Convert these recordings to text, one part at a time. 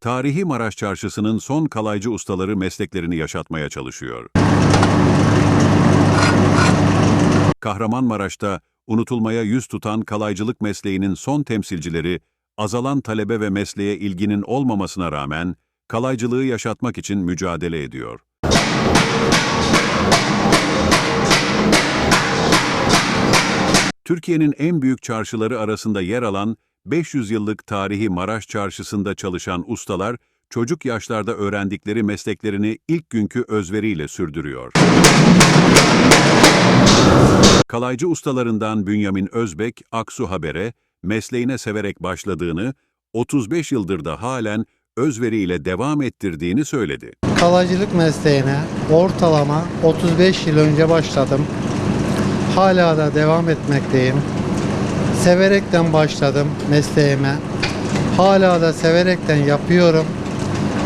tarihi Maraş Çarşısı'nın son kalaycı ustaları mesleklerini yaşatmaya çalışıyor. Kahramanmaraş'ta unutulmaya yüz tutan kalaycılık mesleğinin son temsilcileri, azalan talebe ve mesleğe ilginin olmamasına rağmen kalaycılığı yaşatmak için mücadele ediyor. Türkiye'nin en büyük çarşıları arasında yer alan 500 yıllık tarihi Maraş Çarşısı'nda çalışan ustalar, çocuk yaşlarda öğrendikleri mesleklerini ilk günkü özveriyle sürdürüyor. Kalaycı ustalarından Bünyamin Özbek, Aksu Haber'e mesleğine severek başladığını, 35 yıldır da halen özveriyle devam ettirdiğini söyledi. Kalaycılık mesleğine ortalama 35 yıl önce başladım. Hala da devam etmekteyim. Severekten başladım mesleğime. Hala da severekten yapıyorum.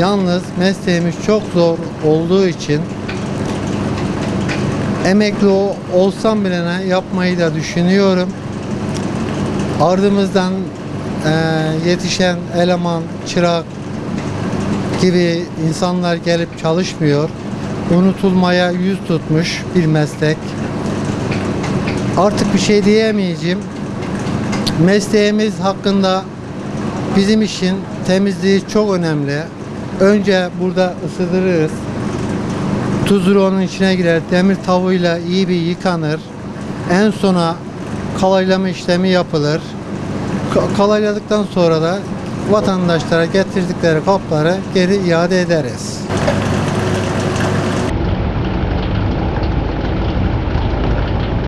Yalnız mesleğimiz çok zor olduğu için emekli olsam bile yapmayı da düşünüyorum. Ardımızdan eee, yetişen eleman, çırak, gibi insanlar gelip çalışmıyor. Unutulmaya yüz tutmuş bir meslek. Artık bir şey diyemeyeceğim. Mesleğimiz hakkında bizim için temizliği çok önemli. Önce burada ısıtırız. Tuzuru onun içine girer. Demir tavuğuyla iyi bir yıkanır. En sona kalaylama işlemi yapılır. Ka- Kalayladıktan sonra da vatandaşlara getirdikleri kapları geri iade ederiz.